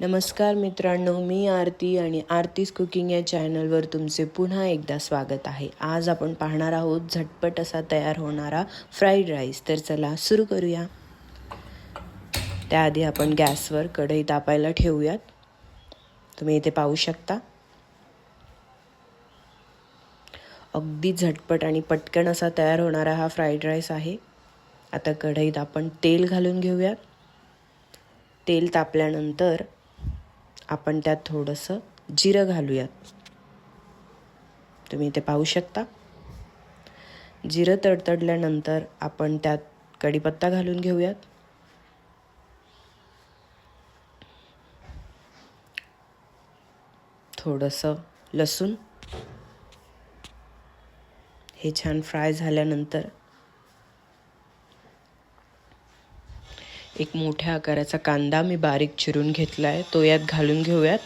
नमस्कार मित्रांनो मी आरती आणि आरतीज कुकिंग या चॅनलवर तुमचे पुन्हा एकदा स्वागत आहे. आज आपण पाहणार आहोत झटपट असा तयार होणारा फ्राईड राईस. तर चला सुरू करूया. त्याआधी आपण गॅसवर कढई तापायला ठेवूयात. तुम्ही इथे पाहू शकता. अगदी झटपट आणि पटकन असा तयार होणारा हा फ्राईड राईस आहे. आता कढईत आपण तेल घालून घेऊयात. तेल तापल्यानंतर आपण त्यात थोडंसं जिरं घालूयात. तुम्ही ते पाहू शकता. जिरं तडतडल्यानंतर आपण त्यात कढीपत्ता घालून घेऊयात. थोडंसं लसूण. हे छान फ्राय झाल्यानंतर एक मोठ्या आकाराचा कांदा मी बारीक चिरून घेतला आहे तो यात घालून घेऊयात.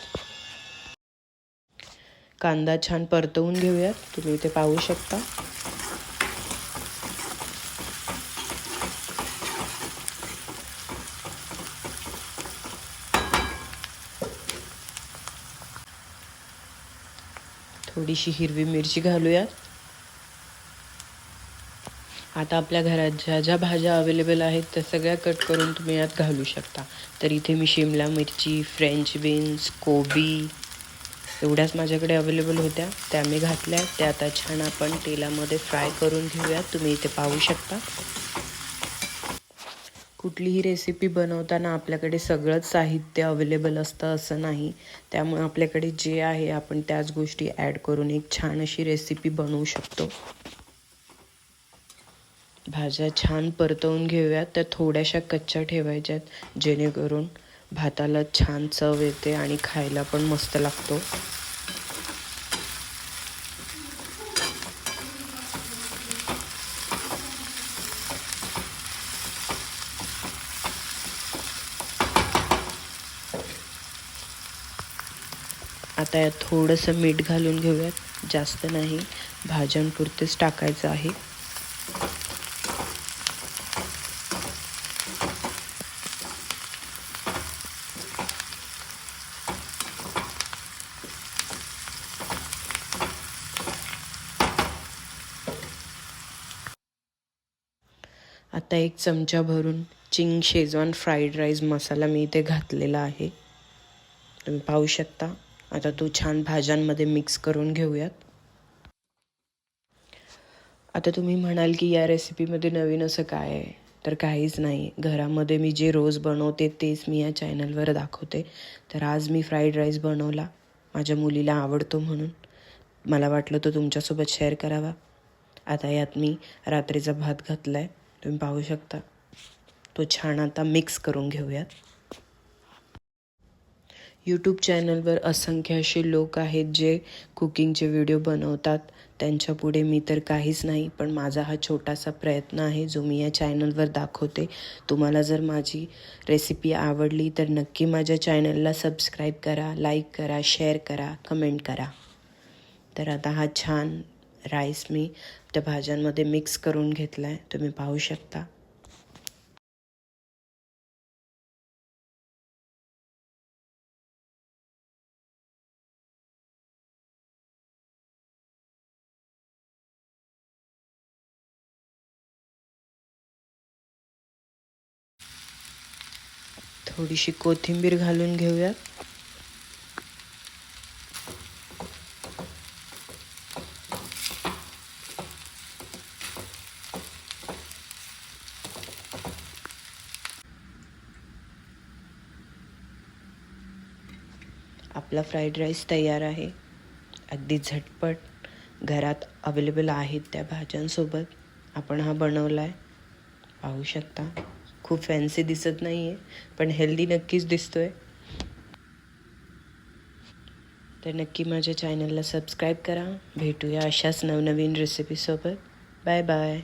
कांदा छान परतवून घेऊयात. तुम्ही इथे पाहू शकता. थोडीशी हिरवी मिरची घालूयात. आता आपल्या घरात ज्या ज्या भाज्या अवेलेबल आहेत त्या सगळ्या कट करून तुम्ही यात घालू शकता. तर इथे मी शिमला मिरची फ्रेंच बीन्स कोबी एवढ्याच माझ्याकडे अवेलेबल होत्या. त्या मी घातल्या. त्या आता छान आपण तेलामध्ये फ्राय करून घेऊया तुम्ही इथे पाहू शकता. कुठलीही रेसिपी बनवताना आपल्याकडे सगळंच साहित्य अवेलेबल असतं असं नाही. त्यामुळे आपल्याकडे जे आहे आपण त्याच गोष्टी ॲड करून एक छान अशी रेसिपी बनवू शकतो. भाज्या छान परतवून घेऊयात. त्या थोड्याशा कच्च्या ठेवायच्यात जेणेकरून भाताला छान चव येते आणि खायला पण मस्त लागतो. आता यात थोडंसं मीठ घालून घेऊयात. जास्त नाही भाज्यांपुरतेच टाकायचं आहे. आता एक चमचा भरून Ching Schezwan fried rice masala मी इथे घातलेला आहे. तुम्ही पाहू शकता. आता तो छान भाज्यांमध्ये मिक्स करून घेऊयात. आता तुम्ही म्हणाल की या रेसिपीमध्ये नवीन असं काय आहे? तर काहीच नाही. घरामध्ये मी जे रोज बनवते तेच मी या चॅनलवर दाखवते. तर आज मी फ्राईड राईस बनवला. माझ्या मुलीला आवडतो म्हणून. मला वाटलं तो तुमच्यासोबत शेअर करावा. आता यात मी रात्रीचा भात घातला आहे तुम्ही पाहू शकता. तो छान आता मिक्स करून घेऊयात. यूट्यूब चॅनलवर असंख्य असे लोक आहेत जे कुकिंगचे व्हिडिओ बनवतात. त्यांच्यापुढे मी तर काहीच नाही पण माझा हा छोटासा प्रयत्न आहे जो मी या चॅनलवर दाखवते. तुम्हाला जर माझी रेसिपी आवडली तर नक्की माझ्या चॅनलला सबस्क्राईब करा लाईक करा शेअर करा कमेंट करा. तर आता हा छान राईस मी त्या भाज्यांमध्ये मिक्स करून घेतला आहे तुम्ही पाहू शकता. थोडीशी कोथिंबीर घालून घेऊयात. आपला फ्राईड राईस तयार आहे. अगदी झटपट घरात अवेलेबल आहेत त्या भाज्यांसोबत. आपण हा बनवला आहे पाहू शकता. खूप फॅन्सी दिसत नाही आहे पण हेल्दी नक्कीच दिसतो आहे तर नक्की माझ्या चॅनलला सबस्क्राईब करा. भेटूया अशाच नवनवीन रेसिपीसोबत बाय बाय